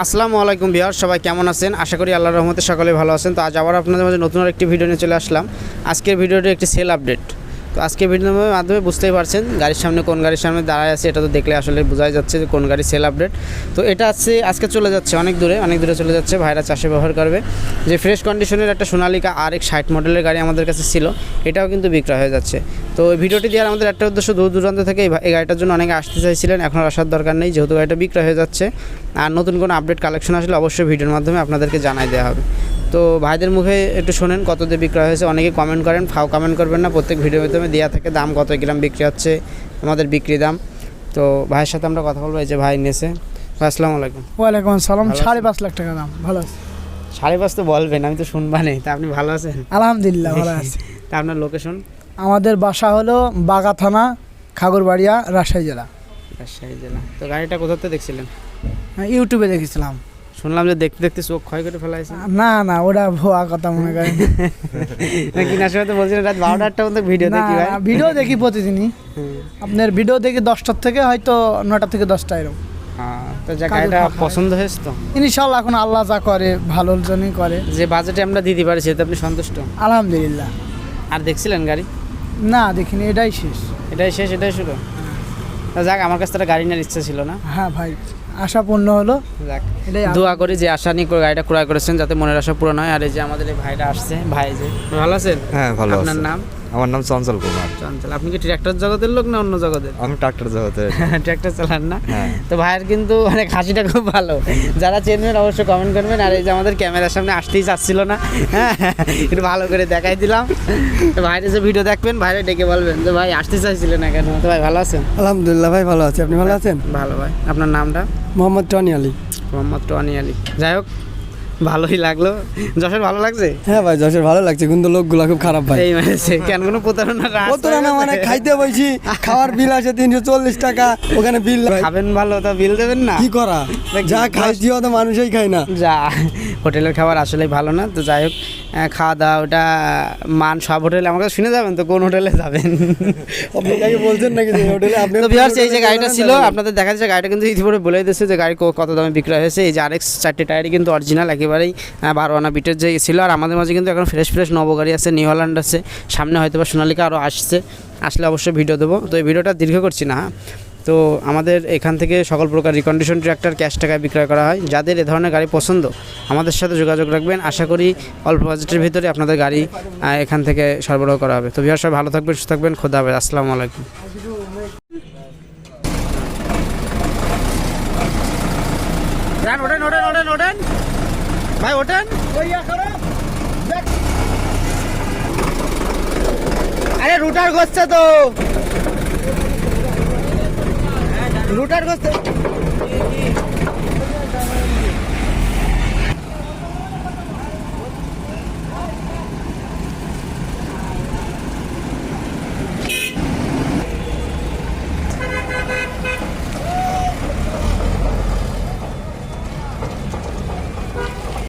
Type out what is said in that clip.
আসসালামু আলাইকুম বিহার সবাই কেমন আছেন? আশা করি আল্লাহ রহমতে সকলে ভালো আছেন। তো আজ আবার আপনাদের মাঝে নতুন একটি ভিডিও নিয়ে চলে আসলাম। আজকের ভিডিওটি একটি সেল আপডেট তো আজকের ভিডিওর মাধ্যমে বুঝতেই পারছেন গাড়ির সামনে কোন গাড়ির সামনে দাঁড়ায় আছে, এটা তো দেখলে আসলে বোঝাই যাচ্ছে যে কোন গাড়ি সেল আপডেট তো এটা আছে আজকে চলে যাচ্ছে অনেক দূরে অনেক দূরে চলে যাচ্ছে, ভাইরা চাষে ব্যবহার করবে। যে ফ্রেশ কন্ডিশনের একটা সোনালিকা আর এক ষাট মডেলের গাড়ি আমাদের কাছে ছিল, এটাও কিন্তু বিক্রয় হয়ে যাচ্ছে। তো ভিডিওটি দেওয়ার আমাদের একটা উদ্দেশ্য দূর দূরান্ত থেকে এই গাড়িটার জন্য অনেকে আসতে চাইছিলেন এখন আসার দরকার নেই যেহেতু গাড়িটা বিক্রয় হয়ে যাচ্ছে। আর নতুন কোনো আপডেট কালেকশন আসলে অবশ্যই ভিডিওর মাধ্যমে আপনাদেরকে জানাই দেওয়া হবে। তো ভাইদের মুখে একটু শোনেন কত দিয়ে বিক্রয় হয়েছে অনেকে কমেন্ট করেন ফাও কমেন্ট করবেন না প্রত্যেক ভিডিওর মাধ্যমে দেওয়া থাকে দাম কত গ্রাম বিক্রি হচ্ছে আমাদের বিক্রি দাম। তো ভাইয়ের সাথে আমরা কথা বলব এই যে ভাই ভাই আসসালামু আলাইকুম। ওয়ালাইকুম আসসালাম সাড়ে পাঁচ লাখ টাকা দাম ভালো আছে। সাড়ে পাঁচ তো বলবেন আমি তো শুনবা নেই তা আপনি ভালো আছেন? আলহামদুলিল্লাহ ভালো আছে। তা আপনার লোকেশন আমাদের বাসা হলো বাগা থানা খাগড়বাড়িয়া রাজশাহী জেলা। রাজশাহী জেলা। তো গাড়িটা কোথাতে দেখছিলেন? হ্যাঁ, ইউটিউবে দেখেছিলাম। শুনলাম যে দেখতে দেখতে চোখ ক্ষয় করে ফেলাইছে না না ওটা ভুয়া কথা মনে করেন। কিনার সময় তো বলছিলেন রাত বারোটা একটা মতো ভিডিও দেখি ভাই। ভিডিও দেখি প্রতিদিনই। আপনার ভিডিও দেখি দশটার থেকে হয়তো নটা থেকে দশটা এরকম। হ্যাঁ, তো পছন্দ হয়েছে তো? ইনশাল্লাহ এখন আল্লাহ যা করে ভালোর জন্যই করে। যে বাজেটে আমরা দিতে পারি সেটা আপনি সন্তুষ্ট? আলহামদুলিল্লাহ। আর দেখছিলেন গাড়ি? না দেখিনি এটাই শেষ। এটাই শেষ এটাই শুরু? যাক আমার কাছে তো একটা গাড়ি নেওয়ার ইচ্ছা ছিল না। হ্যাঁ ভাই আশা পূর্ণ হলো। যাক এটাই দোয়া করি যে আশা নিয়ে গাড়িটা ক্রয় করেছেন যাতে মনের আশা পূরণ হয়। আর এই যে আমাদের এই ভাইটা আসছে ভাই যে ভালো আছেন? হ্যাঁ ভালো আপনার নাম? আমার নাম চঞ্চল কুমার। চঞ্চল আপনি কি ট্র্যাক্টর জগতের লোক না অন্য জগতের? আমি ট্রাক্টর জগতের। ট্র্যাক্টর চালান না? হ্যাঁ। তো ভাইয়ের কিন্তু মানে হাসিটা খুব ভালো। যারা চেনবেন অবশ্যই কমেন্ট করবেন আর এই যে আমাদের ক্যামেরার সামনে আসতেই চাচ্ছিল না। হ্যাঁ একটু ভালো করে দেখাই দিলাম। তো ভাইয়ের যে ভিডিও দেখবেন ভাইরে ডেকে বলবেন যে ভাই আসতে চাইছিলেন না কেন? তো ভাই ভালো আছেন? আলহামদুলিল্লাহ ভাই ভালো আছি। আপনি ভালো আছেন? ভালো ভাই। আপনার নামটা? মোহাম্মদ টনি আলী। মোহাম্মদ টনি আলী। যাই হোক ভালোই লাগল। যশোর ভালো লাগছে? হ্যাঁ ভাই যশের ভালো লাগছে কিন্তু লোকগুলা খুব খারাপ ভাই। এই মানে কেন কোনো প্রতারণা না মানে খাইতে বইছি খাওয়ার বিল আছে তিনশো চল্লিশ টাকা ওখানে বিল খাবেন ভালো তা বিল দেবেন না? কি করা? যা খাইছি তো মানুষই খায় না। যা হোটেলের খাবার আসলেই ভালো না তো যাই হোক খাওয়া দাওয়া ওটা মান সব হোটেলে আমাকে শুনে যাবেন তো কোন হোটেলে যাবেন? আপনি কাকে বলছেন নাকি যে হোটেলে আপনি তো ভিউয়ার্স এই যে গাড়িটা ছিল আপনাদের দেখা যাচ্ছে গাড়িটা কিন্তু ইতিপূর্বে বলে দিয়েছে যে গাড়ি কত দামে বিক্রয় হয়েছে এই যে আরেক্স চারটে টায়ারই কিন্তু অরিজিনাল একেবারেই বারো আনা বিটের যে ছিল। আর আমাদের মাঝে কিন্তু এখন ফ্রেশ ফ্রেশ নব গাড়ি আছে নিউ হল্যান্ড আছে। সামনে হয়তো বা সোনালিকা আরও আসছে। আসলে অবশ্যই ভিডিও দেবো। তো এই ভিডিওটা দীর্ঘ করছি না হ্যাঁ? তো আমাদের এখান থেকে সকল প্রকার রিকন্ডিশন ট্র্যাক্টর ক্যাশ টাকায় বিক্রয় করা হয়। যাদের এ ধরনের গাড়ি পছন্দ, আমাদের সাথে যোগাযোগ রাখবেন। আশা করি অল্প বাজেটের ভিতরে আপনাদের গাড়ি এখান থেকে সরবরাহ করা হবে। তো ভিউয়ার সবাই ভালো থাকবেন, সুস্থ থাকবেন। খোদা হবে আসসালামু আলাইকুম। ওঠেন ওঠেন ওঠেন ওঠেন। ভাই ওঠেন। আরে রুটার করছে তো। রুটার করছে